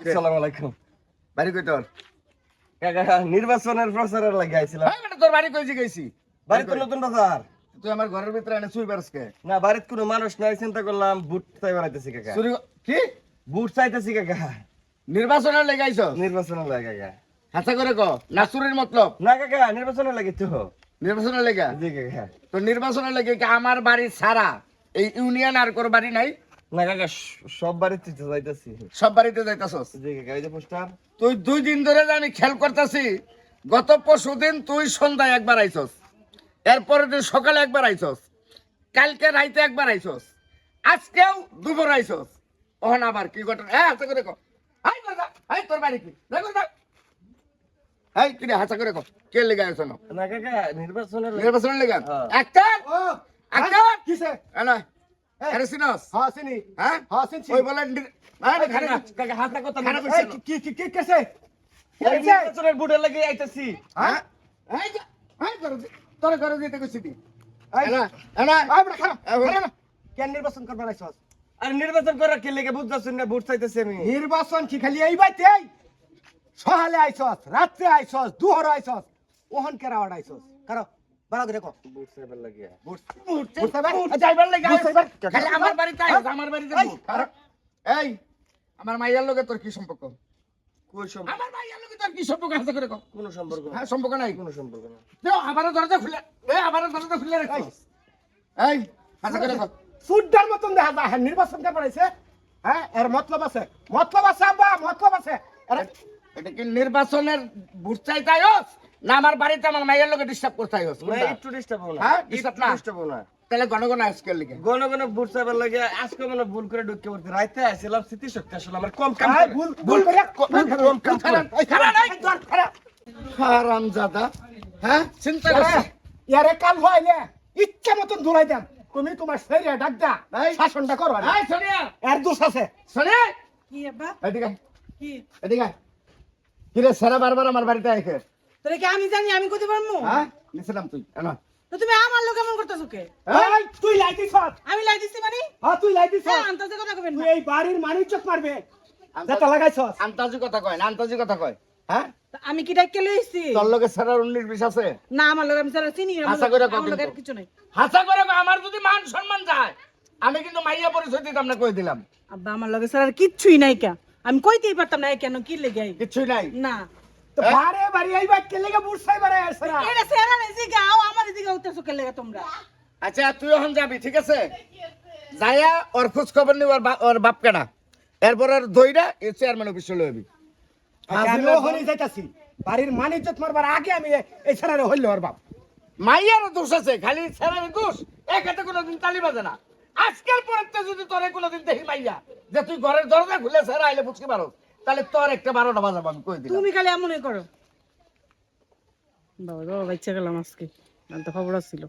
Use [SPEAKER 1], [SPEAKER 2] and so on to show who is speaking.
[SPEAKER 1] আসসালামু আলাইকুম।
[SPEAKER 2] বাড়ি কই তোর?
[SPEAKER 1] নির্বাচনের প্রচারের লাগে আইছিলাম।
[SPEAKER 2] তোর বাড়ি কই গেছি?
[SPEAKER 1] বাড়িতে নতুন বাজার।
[SPEAKER 2] তুই আমার ঘরের ভিতরে এনে চুই পারসকে
[SPEAKER 1] না বাড়িতে কোনো মানুষ নাই চিন্তা করলাম বুট চাই বেড়াইতেছি কাকা।
[SPEAKER 2] চুরি কি
[SPEAKER 1] বুট চাইতেছি কাকা।
[SPEAKER 2] নির্বাচনের লেগে আইছ?
[SPEAKER 1] নির্বাচনের লাগে কাকা।
[SPEAKER 2] হাসা করে ক। না চুরির মতলব।
[SPEAKER 1] না কাকা নির্বাচনের লাগে তো।
[SPEAKER 2] নির্বাচনের লেগে?
[SPEAKER 1] জি কাকা।
[SPEAKER 2] তো নির্বাচনের লেগে কি আমার বাড়ি ছাড়া এই ইউনিয়ন আর কোন বাড়ি নাই?
[SPEAKER 1] না কাকা স- সব বাড়িতে তো
[SPEAKER 2] সব বাড়িতে যাইতাছস?
[SPEAKER 1] জি কাকা এই যে পোস্টার।
[SPEAKER 2] তুই দুই দিন ধরে আমি খেয়াল করতেছি গত পরশু তুই সন্ধ্যায় একবার আইছস এরপরে তুই সকালে একবার আইছস কালকে রাইতে একবার আইছস আজকেও দুপুর আইছস। ওহন আবার কি ঘটনা? হ্যাঁ হাসা করে কো হাই বাবা হাই তোর বাড়ি কি? দেখো দেখ হাই কি রে হাসা করে কো কে লেগে আইছ না?
[SPEAKER 1] না কাকা নির্বাচনের লাগে-
[SPEAKER 2] নির্বাচন লেগে। একটা একটা
[SPEAKER 3] কিসে?
[SPEAKER 2] এনা আরে সিনস
[SPEAKER 3] হ্যাঁ চিনি।
[SPEAKER 2] হ্যাঁ?
[SPEAKER 3] হ্যাঁ চিনছি
[SPEAKER 2] ওই বলেন আরে খানা
[SPEAKER 1] কাকা হাতে কথা
[SPEAKER 2] খারাপ
[SPEAKER 1] না।
[SPEAKER 2] হইছে
[SPEAKER 3] এই, কি কি কি কিসে?
[SPEAKER 1] এই নির্বাচনের বুটের লাগে আইতেছি।
[SPEAKER 2] হ্যাঁ? এই যে হাই করে তোর ঘরে দিতে কইছি দি এনা এনা
[SPEAKER 3] আই বড় খারাপ।
[SPEAKER 2] এনা
[SPEAKER 3] কেন নির্বাচন
[SPEAKER 1] আর করার কি লেগে বুঝতেছেন না? বুট চাইতেছি আমি।
[SPEAKER 3] নির্বাচন কি খালি এই বাইতে সহালে আইছস রাত্রে আইছস দুহর আইছস ওহন কেরা ওড় আইছস। কারও বাড়া করে কো
[SPEAKER 1] বুট চাইবার লাগে
[SPEAKER 3] বুঝতে পার
[SPEAKER 2] যাইবার লাগে খালি আমার বাড়িতে আইস আমার বাড়িতে
[SPEAKER 3] এই,
[SPEAKER 2] আমার মাইয়ার লগে তোর কি সম্পর্ক?
[SPEAKER 1] কোন সম্পর্ক?
[SPEAKER 2] আমার মাইয়ার লগে তোর কি সম্পর্ক আছে করে কো
[SPEAKER 1] কোন সম্পর্ক
[SPEAKER 2] হ্যাঁ সম্পর্ক নাই?
[SPEAKER 1] কোন সম্পর্ক না
[SPEAKER 2] দেও আমার দরজা খুলে এ আমার দরজা খুলে এই হাসা করে কো
[SPEAKER 3] মতন দেখা যায় হ্যাঁ নির্বাচন করবার আইছে হ্যাঁ এর মতলব আছে। মতলব আছে আব্বা মতলব আছে।
[SPEAKER 2] এটা কি নির্বাচনের ভোট চাইতাইস না আমার বাড়িতে আমার মাইয়ার লগে ডিস্টার্ব করতাইস
[SPEAKER 1] না একটু ডিস্টার্ব না।
[SPEAKER 2] হ্যাঁ, disturb না।
[SPEAKER 1] ডিস্টার্ব না।
[SPEAKER 2] তাহলে ঘন ঘন আজকের লিগে।
[SPEAKER 1] গণ গণ চাইবার লাগে আজকে মানে ভুল করে ঢুকে পড়তে রাইতে আসছিলাম স্মৃতি শক্তি আসলে আমার কম কাম
[SPEAKER 3] ভুল ভুল করে
[SPEAKER 1] কম কাম
[SPEAKER 2] হারাম জাদা। হ্যাঁ চিন্তা করে।
[SPEAKER 3] ইয়ারে কাল হইলে ইচ্ছা মতন দৌড়াই দেন। তুমি তোমার শরীরে ডাক দা। শাসনটা করো
[SPEAKER 2] এই
[SPEAKER 3] এর দোষ আছে।
[SPEAKER 2] সোনিয়া।
[SPEAKER 4] কি আব্বা?
[SPEAKER 2] এদিকে
[SPEAKER 4] কি?
[SPEAKER 2] এদিকে আয়। কিরে সারা বারবার আমার বাড়িতে আইকে
[SPEAKER 4] তোরে কি আমি জানি আমি কইতে পারমু?
[SPEAKER 2] হ্যাঁ নিছিলাম তুই এনা
[SPEAKER 4] তো তুমি আমার লোক এমন করতেছো কে?
[SPEAKER 3] এই তুই লাইতিস
[SPEAKER 4] আমি লাই দিছি মানে?
[SPEAKER 3] হ্যাঁ তুই
[SPEAKER 4] হ্যাঁ আন্তাজে কথা কবেন
[SPEAKER 3] তুই এই বাড়ির মানিজ্যত মারবে। যেটা লাগাইছস
[SPEAKER 2] আন্তাজি কথা কয় না আন্তাজি কথা কয়। হ্যাঁ?
[SPEAKER 4] আমি কি ডাইকে লইছি
[SPEAKER 2] তোর লগে সারা উনিশ বিশ আছে?
[SPEAKER 4] না আমার লোক আমি সারা চিনি
[SPEAKER 2] আশা করে
[SPEAKER 4] কিছু নাই।
[SPEAKER 2] হাসা করে আমার যদি মান সম্মান যায় আমি কিন্তু মাইয়া পরিচয় দিতাম না কই দিলাম।
[SPEAKER 4] আব্বা আমার লোকের সারা কিচ্ছুই নাই কা। আমি কইতেই পারতাম না কেন কি লেগে আই?
[SPEAKER 2] কিছুই নাই?
[SPEAKER 4] না।
[SPEAKER 3] বারে এই বারে
[SPEAKER 4] এটা সেরা আমার উঠতেছো তোমরা?
[SPEAKER 2] আচ্ছা তুই এখন যাবি ঠিক আছে? যাইয়া ওর খোঁজ খবর নি ওর ওর বাপ কেনা এরপর দইটা এই চেয়ারম্যান অফিসে লইবি
[SPEAKER 3] আচ্ছা, আমি ওখানে যাইতাছি। বাড়ির মারবার আগে আমি এই ছাড়ারে হইল ওর বাপ।
[SPEAKER 2] মাইয়ারও দোষ আছে খালি ছেড়ার দোষ। একাতে কোনোদিন তালি বাজে না। আজকের পরেতে যদি তোরে কোনোদিন দেখি মাইয়া যে তুই ঘরের দরজা খুলে ছেড়া আইলে বুঝতে পারো তাহলে তোর একটা বারোটা বাজাবো, আমি কই দিলাম।
[SPEAKER 4] তুমি খালি এমনই করো। বাবা বাবা, বাচ্চা গেলাম আজকে। তো খবর ছিল